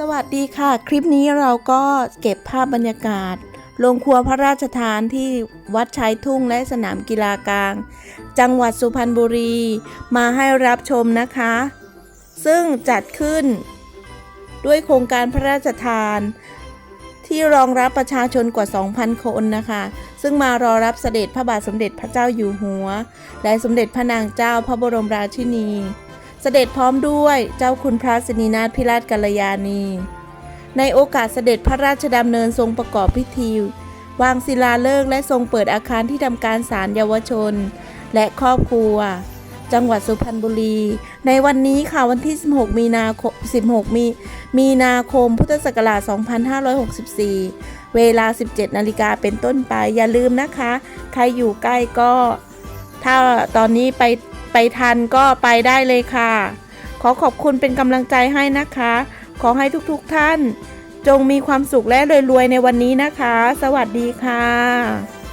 สวัสดีค่ะ คลิปนี้เราก็เก็บภาพบรรยากาศโรงครัวพระราชทานที่วัดชายทุ่งและสนามกีฬากลาง จังหวัดสุพรรณบุรี มาให้รับชมนะคะ ซึ่งจัดขึ้น ด้วยโครงการพระราชทาน ที่รองรับประชาชนกว่า 2,000 คนนะคะ ซึ่งมารอรับเสด็จพระบาทสมเด็จพระเจ้าอยู่หัว และสมเด็จพระนางเจ้าพระบรมราชินี เสด็จพร้อมด้วยเจ้าคุณพระสนีนาถพิราชกัลยาณี ในโอกาสเสด็จพระราชดำเนินทรงประกอบพิธี วางศิลาฤกษ์และทรงเปิดอาคารที่ทำการศาลเยาวชน และครอบครัว จังหวัดสุพรรณบุรี ในวันนี้ค่ะวันที่ 16 มีนาคม 16 มีมีนาคมพุทธศักราช 2564 เวลา 17 นาฬิกาเป็นต้นไปอย่าลืมนะคะ ใครอยู่ใกล้ก็ ถ้าตอนนี้ไป ไปทันก็ไปได้เลยค่ะ ขอขอบคุณเป็นกำลังใจให้นะคะ ขอให้ทุกๆท่าน จงมีความสุขและรวยๆในวันนี้นะคะ สวัสดีค่ะ